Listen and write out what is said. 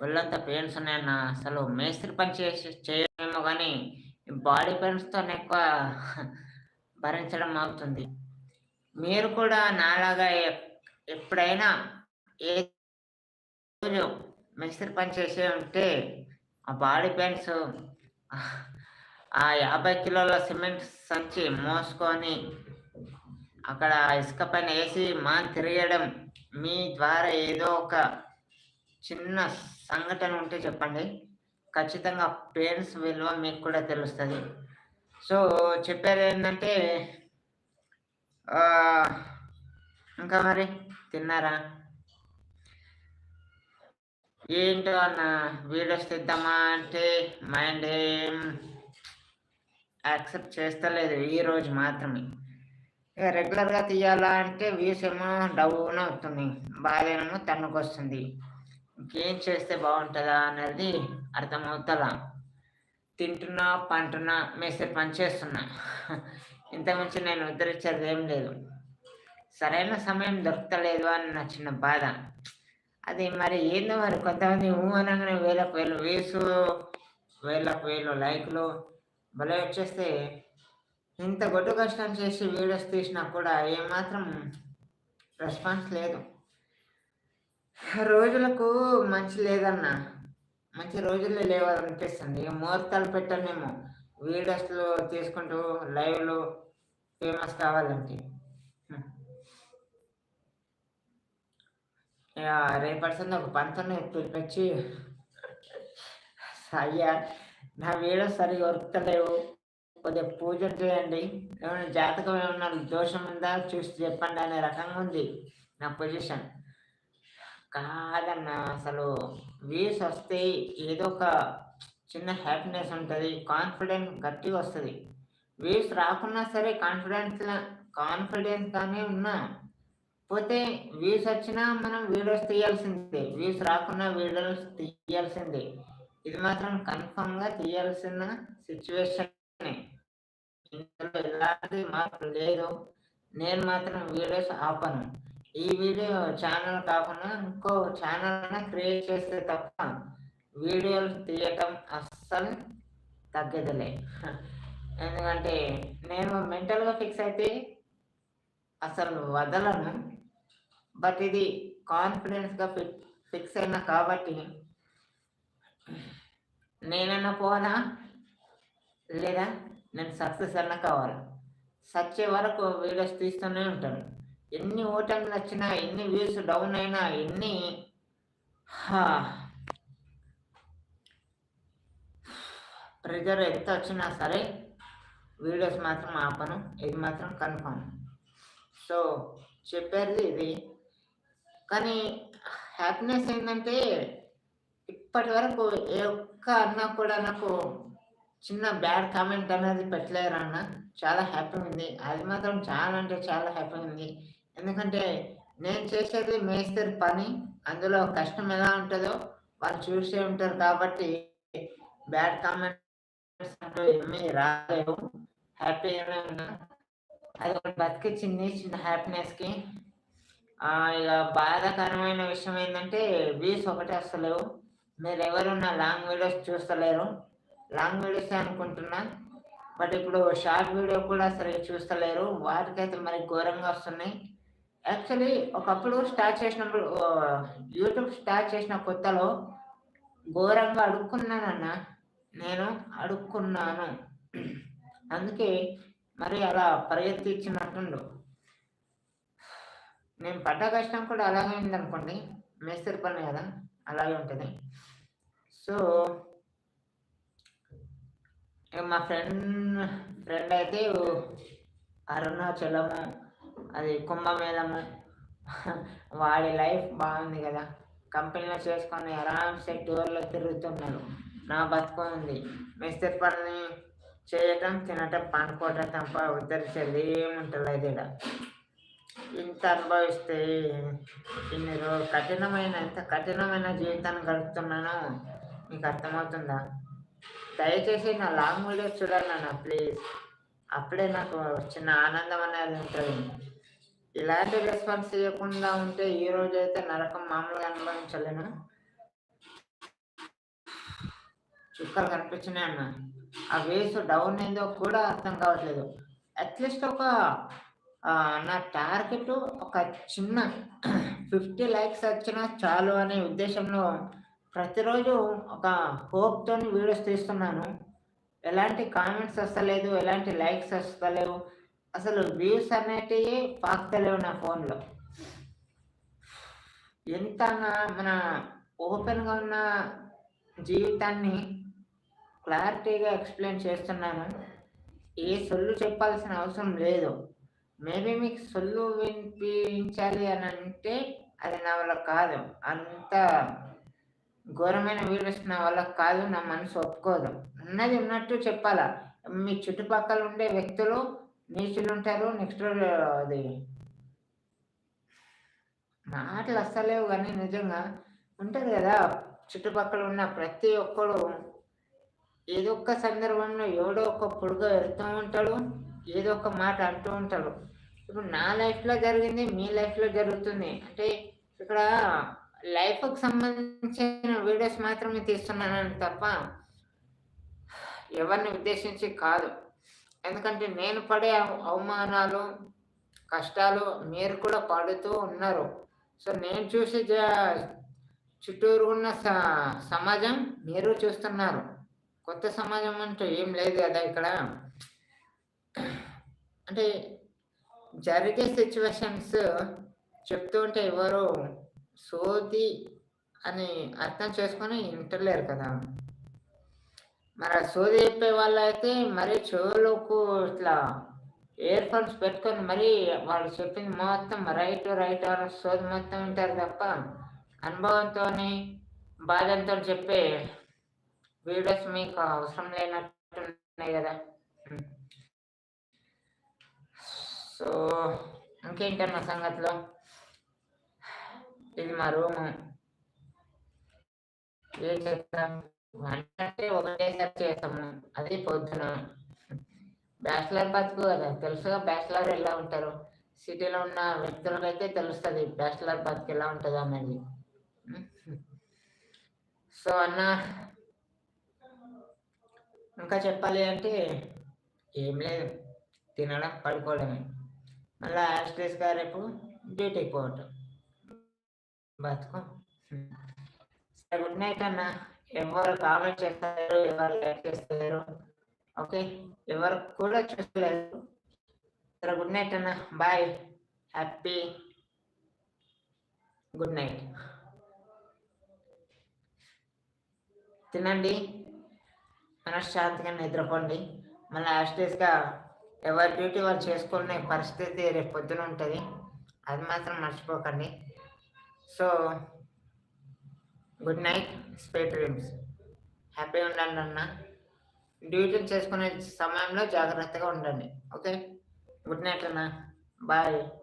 ఒళ్ళంతా పెయిన్స్ ఉన్నాయన్న అసలు మేస్త్రి పని చేసి చేయమేమో కానీ బాడీ పెయిన్స్తో ఎక్కువ భరించడం అవుతుంది. మీరు కూడా నాలాగా ఎప్పుడైనా ఏ రోజు మేస్త్రి పని చేసే ఉంటే ఆ బాడీ పెయిన్స్ ఆ యాభై కిలోల సిమెంట్ సంచి మోసుకొని అక్కడ ఇసుక పైన వేసి మా తిరగడం మీ ద్వారా ఏదో ఒక చిన్న సంఘటన ఉంటే చెప్పండి. ఖచ్చితంగా పేరెంట్స్ విలువ మీకు కూడా తెలుస్తుంది. సో చెప్పేది ఏంటంటే ఇంకా మరి తిన్నారా? ఏంటో అన్న వీడియోస్ తిద్దామా అంటే మైండ్ ఏం యాక్సెప్ట్ చేస్తలేదు ఈరోజు మాత్రమే. ఇక రెగ్యులర్గా తీయాలా అంటే వ్యూస్ ఏమో డౌన్ అవుతుంది. బాధేమో తన్నుకొస్తుంది. ఇంకేం చేస్తే బాగుంటుందా అనేది అర్థమవుతుందా తింటున్నా పంటున్నా మేస్తే పని చేస్తున్నా. ఇంతకుమించి నేను ఉద్ధరించేది ఏం లేదు. సరైన సమయం దొరకలేదు అని నా చిన్న బాధ. అది మరి ఏందో మరి కొంతమంది ఊ అనగానే వేలకు వేలు వేసు వేలకు వేలు లైక్లు భలే వచ్చేస్తే ఇంత గొడ్డు కష్టం చేసి వీడియోస్ తీసినా కూడా ఏమాత్రం రెస్పాన్స్ లేదు. రోజులకు మంచి లేదన్నా మంచి రోజుల్లో లేవనిపిస్తుంది. ఇక ముహూర్తాలు పెట్టనేమో వీడియోస్లో తీసుకుంటూ లైవ్లో ఫేమస్ కావాలంటే. ఇక రేపడుతుంది ఒక పంతొమ్మిది పిలిపించి అయ్యా నా వీడియో సరిగా వరుకుతలేవు కొద్దిగా పూజ చేయండి. ఏమైనా జాతకం ఏమన్నా దోషం ఉందా? చూసి చెప్పండి అనే రకంగా ఉంది నా పొజిషన్. కాదన్న అసలు వ్యూస్ వస్తే ఏదో ఒక చిన్న హ్యాపీనెస్ ఉంటుంది కాన్ఫిడెన్స్ గట్టిగా వస్తుంది. వ్యూస్ రాకున్నా సరే కాన్ఫిడెన్స్ కాన్ఫిడెన్స్గానే ఉన్నా. పోతే వ్యూస్ వచ్చినా మనం వీడియోస్ తీయాల్సిందే వ్యూస్ రాకున్నా వీడియోస్ తీయాల్సిందే. ఇది మాత్రం కన్ఫర్మ్గా తీయాల్సిన సిచ్యువేషన్. ఇందులో ఎలాంటి మార్పు లేదు. నేను మాత్రం వీడియోస్ ఆపను. ఈ వీడియో ఛానల్ కాకుండా ఇంకో ఛానల్ క్రియేట్ చేస్తే తప్ప వీడియోలు తీయటం అస్సలు తగ్గదులే. ఎందుకంటే నేను మెంటల్గా ఫిక్స్ అయితే అసలు వదలను. బట్ ఇది కాన్ఫిడెన్స్గా ఫిక్స్ అయినా కాబట్టి నేనన్నా పోనా లేదా నేను సక్సెస్ అన్నా కావాలి? సచ్చే వరకు వీడియోస్ తీస్తూనే ఉంటాను. ఎన్ని ఓటర్లు వచ్చినా ఎన్ని వ్యూస్ డౌన్ అయినా ఎన్ని ప్రెజర్ ఎంత వచ్చినా సరే వీడియోస్ మాత్రం ఆపను ఇది మాత్రం కన్ఫర్మ్ సో చెప్పేది ఇది. కానీ హ్యాపీనెస్ ఏంటంటే ఇప్పటి వరకు ఏ ఒక్క అన్న కూడా నాకు చిన్న బ్యాడ్ కామెంట్ అనేది పెట్టలేరు అన్న. చాలా హ్యాపీ ఉంది. అది మాత్రం చాలా అంటే చాలా హ్యాపీ ఉంది. ఎందుకంటే నేను చేసేది మేస్త్రి పని అందులో కష్టం ఎలా ఉంటుందో వాళ్ళు చూసే ఉంటారు కాబట్టి బ్యాడ్ కామెంట్స్ అంటూ ఏమీ రాలేవు. హ్యాపీగానే ఉన్నా అది ఒకటి బతికిచ్చింది చిన్న హ్యాపీనెస్కి ఇక బాధాకరమైన విషయం ఏంటంటే వ్యూస్ ఒకటే వస్తలేవు మీరు ఎవరు లాంగ్ వీడియోస్ చూస్తలేరు. లాంగ్ వీడియోస్ అనుకుంటున్నా. బట్ ఇప్పుడు షార్ట్ వీడియో కూడా సరిగ్గా చూస్తలేరు. వాటికైతే మరి ఘోరంగా వస్తున్నాయి. యాక్చువల్లీ ఒకప్పుడు స్టార్ట్ చేసినప్పుడు యూట్యూబ్ స్టార్ట్ చేసిన కొత్తలో ఘోరంగా అడుక్కున్నానన్న. నేను అడుక్కున్నాను. అందుకే మరి అలా పరిగెత్తిచ్చినట్టుండు. నేను పడ్డ కష్టం కూడా అలాగే ఉందనుకోండి. మేస్త్రి పని కదా అలాగే ఉంటుంది. సో మా ఫ్రెండ్ ఫ్రెండ్ అయితే అరుణాచలము అది కుంభమేళము. వాడి లైఫ్ బాగుంది కదా. కంపెనీలో చేసుకొని ఆరామ్సే టూర్లో తిరుగుతున్నాడు నా బతుకు ఉంది. మిస్త్రి పని చేయటం తినటం పనుకోవటం తప్ప ఉద్ధరించేది ఏముంటలేదు ఇక్కడ ఇంత అనుభవిస్తే ఇన్ని రోజు కఠినమైన ఎంత కఠినమైన జీవితాన్ని గడుపుతున్నానో మీకు అర్థమవుతుందా? దయచేసి నా లాంగ్ వీడియోస్ చూడాలన్నా ప్లీజ్. అప్పుడే నాకు చిన్న ఆనందం అనేది ఉంటుంది. ఇలాంటి రెస్పాన్స్ ఇవ్వకుండా ఉంటే ఈ రోజు అయితే నరకం మామూలుగా అనుభవించలేను. చుక్కలు కనిపించినాయి అన్న ఆ వేస్ డౌన్ అయిందో కూడా అర్థం కావట్లేదు. అట్లీస్ట్ ఒక నా టార్గెట్ ఒక చిన్న ఫిఫ్టీ లైక్స్ వచ్చినా చాలు అనే ఉద్దేశంలో ప్రతిరోజు ఒక హోప్తో వీడియోస్ తీస్తున్నాను. ఎలాంటి కామెంట్స్ వస్తలేదు ఎలాంటి లైక్స్ వస్తలేవు అసలు వ్యూస్ అనేటివి పాకుతలేవు నా ఫోన్లో. ఎంత మన ఓపెన్గా ఉన్న జీవితాన్ని క్లారిటీగా ఎక్స్ప్లెయిన్ చేస్తున్నాను. ఏ సొల్లు చెప్పాల్సిన అవసరం లేదు. మేబీ మీకు సొల్లు వినిపించాలి అని అంటే అది నా వల్ల కాదు. అంత ఘోరమైన వీడియోస్ నా వల్ల కాదు నా మనసు ఒప్పుకోదు. ఉన్నది ఉన్నట్టు చెప్పాలా. మీ చుట్టుపక్కల ఉండే వ్యక్తులు నీచులు ఉంటారు నెక్స్ట్ అది మాటలు అస్సలేవు కానీ నిజంగా. ఉంటుంది కదా చుట్టుపక్కల ఉన్న ప్రతి ఒక్కడు ఏదో ఒక సందర్భంలో ఎవడో ఒక పొడుగా వెళ్తూ ఉంటాడు ఏదో ఒక మాట అంటూ ఉంటాడు. ఇప్పుడు నా లైఫ్లో జరిగింది మీ లైఫ్లో జరుగుతుంది. అంటే ఇక్కడ లైఫ్కి సంబంధించిన వీడియోస్ మాత్రమే తీస్తున్నానని తప్ప ఎవరిని ఉద్దేశించి కాదు. ఎందుకంటే నేను పడే అవమానాలు కష్టాలు మీరు కూడా పడుతూ ఉన్నారు. సో నేను చూసే చుట్టూరు ఉన్న సమాజం మీరు చూస్తున్నారు. కొత్త సమాజం అంటే ఏం లేదు కదా ఇక్కడ. అంటే జరిగే సిచ్యువేషన్స్ చెప్తూ ఉంటే ఎవరు సోది అని అర్థం చేసుకొని వింటలేరు కదా. మరి సోది చెప్పే వాళ్ళు అయితే మరి చెవులకు ఇట్లా ఇయర్ ఫోన్స్ పెట్టుకొని మరి వాళ్ళు చెప్పింది మొత్తం రైట్ రైట్ సోది మొత్తం వింటారు తప్ప అనుభవంతో బాధంతో చెప్పే వీడియోస్ మీకు అవసరం లేనట్టున్నాయి కదా. సో ఇంకేంటన్న సంగతిలో? ఇది మా రూము. ఏం చేస్తాం అంటే ఒకటేసారి చేస్తాము. అది పొద్దున. బ్యాచిలర్ బతుకు కదా. తెలుసుగా బ్యాచిలర్ ఎలా ఉంటారు? సిటీలో ఉన్న వ్యక్తులకైతే తెలుస్తుంది బ్యాచిలర్ బతుకు ఎలా ఉంటుంది అన్నది సో అన్న ఇంకా చెప్పాలి అంటే ఏం లేదు. తినడం పడుకోవడమే. మళ్ళీ యాస్ట్రేస్గా రేపు డ్యూటీకి పోవటం. బతుకు. సరే గుడ్ నైట్ అన్న. ఎవరు కామెంట్ చేస్తారు ఎవరు లైక్ చేస్తారు. ఓకే ఎవరు కూడా చూడలేదు. సరే గుడ్ నైట్ అన్న. బాయ్. Happy good night. తినండి. మనశ్శాంతిగా నిద్రపోండి. మళ్ళీ యాస్టేస్గా ఎవరి డ్యూటీ వాళ్ళు చేసుకునే పరిస్థితి రేపు పొద్దున ఉంటుంది. అది మాత్రం మర్చిపోకండి. So good night sweet dreams హ్యాపీగా ఉండండి అన్న. డ్యూటీని చేసుకునే సమయంలో జాగ్రత్తగా ఉండండి. ఓకే? గుడ్ నైట్ అన్న. బాయ్.